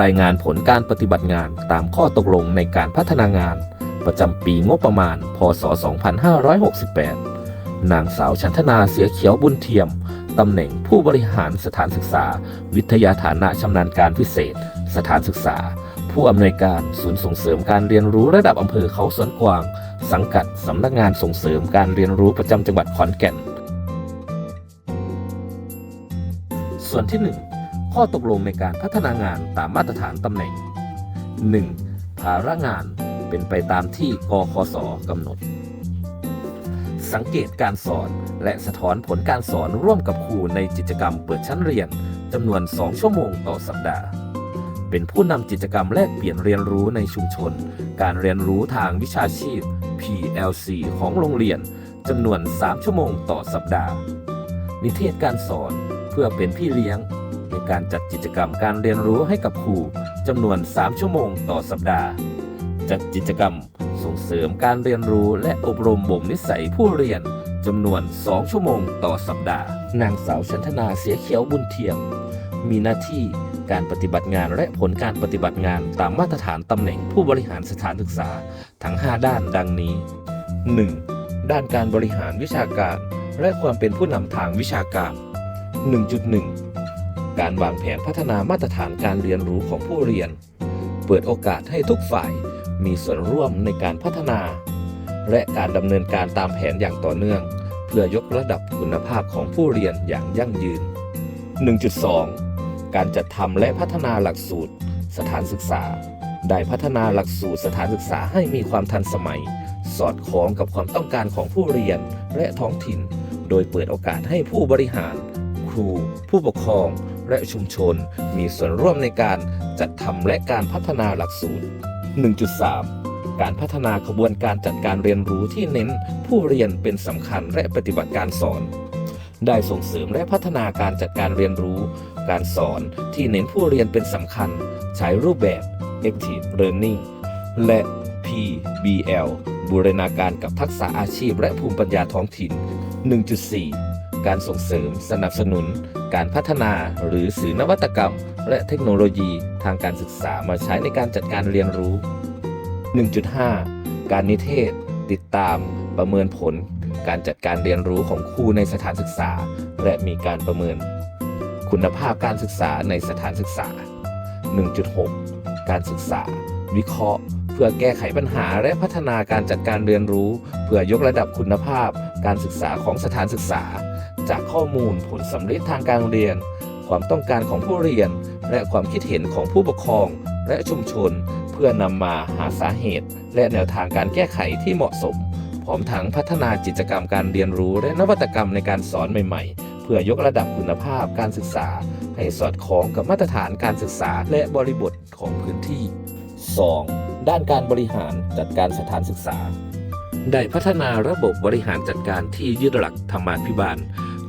รายงานผลการปฏิบัติงานตามข้อตกลงในการพัฒนางาน ประจำปีงบประมาณ พศ 2568 นางสาวชันธนาเสียเขียวบุญเทียม ตำแหน่งผู้บริหารสถานศึกษา วิทยาฐานะชำนาญการพิเศษ สถานศึกษา ผู้อำนวยการศูนย์ส่งเสริมการเรียนรู้ระดับอำเภอเขาสวนกวาง สังกัดสำนักงานส่งเสริมการเรียนรู้ประจำจังหวัดขอนแก่น ส่วนที่ 1 ข้อตกลงในการพัฒนางานตามมาตรฐานตำแหน่ง 1. ภาระงานเป็นไปตามที่กคสกำหนด สังเกตการสอนและสะท้อนผลการสอนร่วมกับครูในกิจกรรมเปิดชั้นเรียนจำนวน 2 ชั่วโมงต่อสัปดาห์ เป็นผู้นำกิจกรรมแลกเปลี่ยนเรียนรู้ในชุมชน การเรียนรู้ทางวิชาชีพ PLC ของโรงเรียนจำนวน 3 ชั่วโมงต่อสัปดาห์ นิเทศการสอนเพื่อเป็นพี่เลี้ยง ในการจัดกิจกรรมการเรียนรู้ให้กับครูจำนวน 3 ชั่วโมงต่อสัปดาห์ จัดกิจกรรมส่งเสริมการเรียนรู้และอบรมบ่มนิสัยผู้เรียนจำนวน 2 ชั่วโมงต่อสัปดาห์ นางสาวชันธนาเสียเขียวบุญเทียม มีหน้าที่การปฏิบัติงานและผลการปฏิบัติงานตามมาตรฐานตำแหน่งผู้บริหารสถานศึกษาทั้ง 5 ด้านดังนี้ 1. ด้านการบริหารวิชาการ และความเป็นผู้นำทางวิชาการ 1.1 การวางแผนพัฒนามาตรฐานการเรียนรู้ของผู้เรียน เปิดโอกาสให้ทุกฝ่ายมีส่วนร่วมในการพัฒนา และการดำเนินการตามแผนอย่างต่อเนื่อง เพื่อยกระดับคุณภาพของผู้เรียนอย่างยั่งยืน 1.2 การจัดทำและพัฒนาหลักสูตร สถานศึกษา ได้พัฒนาหลักสูตรสถานศึกษาให้มีความทันสมัย สอดคล้องกับความต้องการของผู้เรียนและท้องถิ่น โดยเปิดโอกาสให้ผู้บริหาร ครู ผู้ปกครอง และชุมชน มีส่วนร่วมในการจัดทำและการพัฒนาหลักสูตร 1.3 การพัฒนาขบวนการจัดการเรียนรู้ที่เน้นผู้เรียนเป็นสำคัญและปฏิบัติการสอน ได้ส่งเสริมและพัฒนาการจัดการเรียนรู้ การสอนที่เน้นผู้เรียนเป็นสำคัญ ใช้รูปแบบ Active Learning และ PBL บูรณาการกับทักษะอาชีพและภูมิปัญญาท้องถิ่น 1.4 การส่งเสริม สนับสนุน การพัฒนาหรือสื่อนวัตกรรม และเทคโนโลยีทางการศึกษามาใช้ในการจัดการเรียนรู้ 1.5 การนิเทศ ติดตาม ประเมินผล การจัดการเรียนรู้ของครูในสถานศึกษา และมีการประเมิน คุณภาพการศึกษาในสถานศึกษา 1.6 การศึกษา วิเคราะห์เพื่อแก้ไขปัญหาและพัฒนาการจัดการเรียนรู้ เพื่อยกระดับคุณภาพการศึกษาของสถานศึกษา จากข้อมูลผลสำเร็จทางการเรียน ความต้องการของผู้เรียน และความคิดเห็นของผู้ปกครอง และชุมชน เพื่อนำมาหาสาเหตุ และแนวทางการแก้ไขที่เหมาะสม พร้อมทั้งพัฒนากิจกรรมการเรียนรู้ และนวัตกรรมในการสอนใหม่ ๆ เพื่อยกระดับคุณภาพการศึกษา ให้สอดคล้องกับมาตรฐานการศึกษาและบริบทของพื้นที่ 2. ด้านการบริหารจัดการสถานศึกษาได้พัฒนาระบบบริหารจัดการที่ยึดหลักธรรมาภิบาล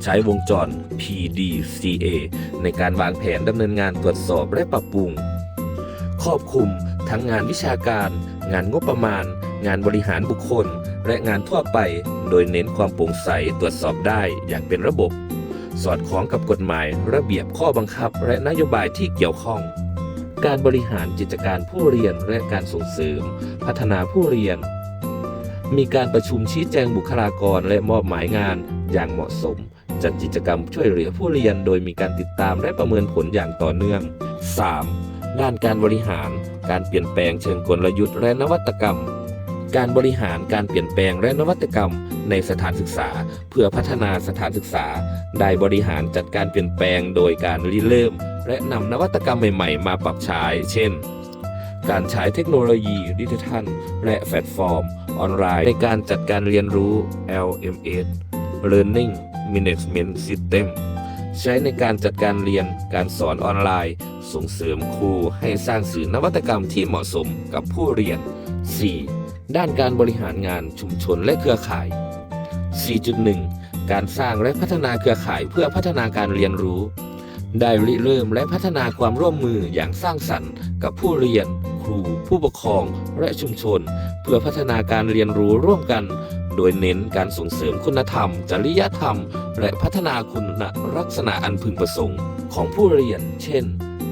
ใช้วงจร PDCA ในการวางแผนดำเนินงานตรวจสอบและปรับปรุง ครอบคลุมทั้งงานวิชาการ งานงบประมาณ งานบริหารบุคคล และงานทั่วไป โดยเน้นความโปร่งใสตรวจสอบได้อย่างเป็นระบบ สอดคล้องกับกฎหมาย ระเบียบข้อบังคับ และนโยบายที่เกี่ยวข้องการบริหารกิจการผู้เรียนและการส่งเสริม พัฒนาผู้เรียน มีการประชุมชี้แจงบุคลากรและมอบหมายงานอย่างเหมาะสม จัดกิจกรรมช่วยเหลือผู้เรียนโดยมีการติดตามและประเมินผลอย่างต่อเนื่อง 3. ด้านการบริหาร การเปลี่ยนแปลงเชิงกลยุทธ์และนวัตกรรม การบริหารการเปลี่ยนแปลงและนวัตกรรม ในสถานศึกษา เพื่อพัฒนาสถานศึกษา ได้บริหารจัดการเปลี่ยนแปลงโดยการริเริ่ม และนำนวัตกรรมใหม่ๆ มาปรับใช้ เช่นการใช้เทคโนโลยีดิจิทัลและแพลตฟอร์ม ออนไลน์ในการจัดการเรียนรู้ LMS Learning Management System ใช้ในการจัดการเรียนการสอนออนไลน์ ส่งเสริมครูให้สร้างสื่อนวัตกรรมที่เหมาะสมกับผู้เรียน 4. ด้านการบริหารงานชุมชนและเครือข่าย 4.1 การสร้างและพัฒนาเครือข่ายเพื่อพัฒนาการเรียนรู้ ได้ริเริ่มและพัฒนาความร่วมมืออย่างสร้างสรรค์ กับผู้เรียน ครู ผู้ปกครอง และชุมชน เพื่อพัฒนาการเรียนรู้ร่วมกัน โดยเน้นการส่งเสริมคุณธรรม จริยธรรม และพัฒนาคุณลักษณะอันพึงประสงค์ของผู้เรียน เช่น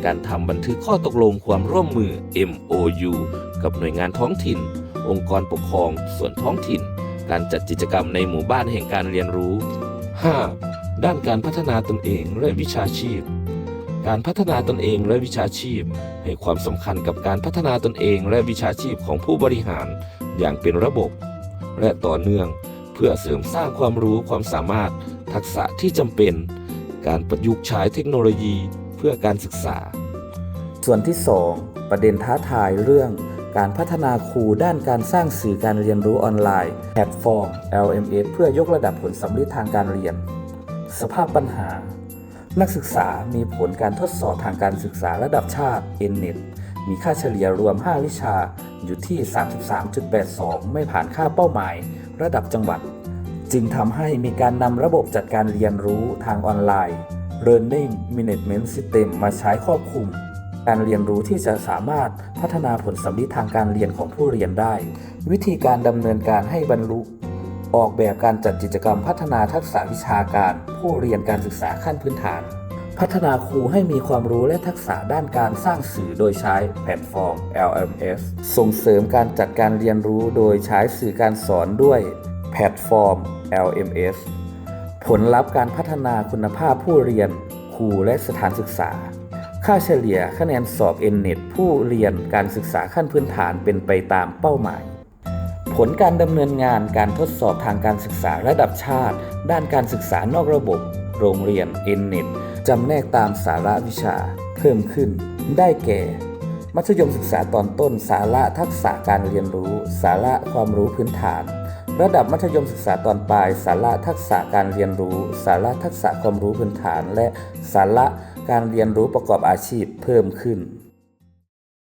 การทำบันทึกข้อตกลงความร่วมมือ MOU กับหน่วยงานท้องถิ่น องค์กรปกครองส่วนท้องถิ่น การจัดกิจกรรมในหมู่บ้านแห่งการเรียนรู้ 5. ด้านการพัฒนาตนเองและวิชาชีพ การพัฒนาตนเองและวิชาชีพ ให้ความสำคัญกับการพัฒนาตนเองและวิชาชีพของผู้บริหาร อย่างเป็นระบบ และต่อเนื่อง เพื่อเสริมสร้างความรู้ความสามารถ ทักษะที่จำเป็น การประยุกต์ใช้เทคโนโลยีเพื่อการศึกษา ส่วนที่ 2 ประเด็นท้าทายเรื่องการพัฒนาครูด้านการสร้างสื่อการเรียนรู้ออนไลน์แพลตฟอร์ม LMS เพื่อยกระดับผลสำเร็จทางการเรียน สภาพปัญหา นักศึกษามีผลการทดสอบทางการศึกษาระดับชาติ NNET มีค่าเฉลี่ยรวม 5 วิชา อยู่ที่ 33.82 ไม่ผ่านค่าเป้าหมาย ระดับจังหวัด จึงทำให้มีการนำระบบจัดการเรียนรู้ทางออนไลน์ Learning Management System มาใช้ครอบคลุม การเรียนรู้ที่จะสามารถพัฒนาผลสำลิดทางการเรียนของผู้เรียนได้ วิธีการดำเนินการให้บรรลุ ออกแบบการจัดกิจกรรมพัฒนาทักษะวิชาการ ผู้เรียนการศึกษาขั้นพื้นฐาน พัฒนาครูให้มีความรู้และทักษะด้านการสร้างสื่อโดยใช้แพลตฟอร์ม LMS ส่งเสริมการจัดการเรียนรู้โดยใช้สื่อการสอนด้วยแพลตฟอร์ม LMS ผลลัพธ์การพัฒนาคุณภาพผู้เรียน ครูและสถานศึกษา ค่าเฉลี่ยคะแนนสอบ NNET ผู้เรียนการศึกษาขั้นพื้นฐานเป็นไปตามเป้าหมาย ผลการดำเนินงานการทดสอบทางการศึกษาระดับชาติ ด้านการศึกษานอกระบบ โรงเรียน NNET จำแนกตามสาระวิชาเพิ่มขึ้น ได้แก่ มัธยมศึกษาตอนต้น สาระทักษะการเรียนรู้ สาระความรู้พื้นฐาน ระดับมัธยมศึกษาตอนปลาย สาระทักษะการเรียนรู้ สาระทักษะความรู้พื้นฐาน และสาระการเรียนรู้ประกอบอาชีพเพิ่มขึ้น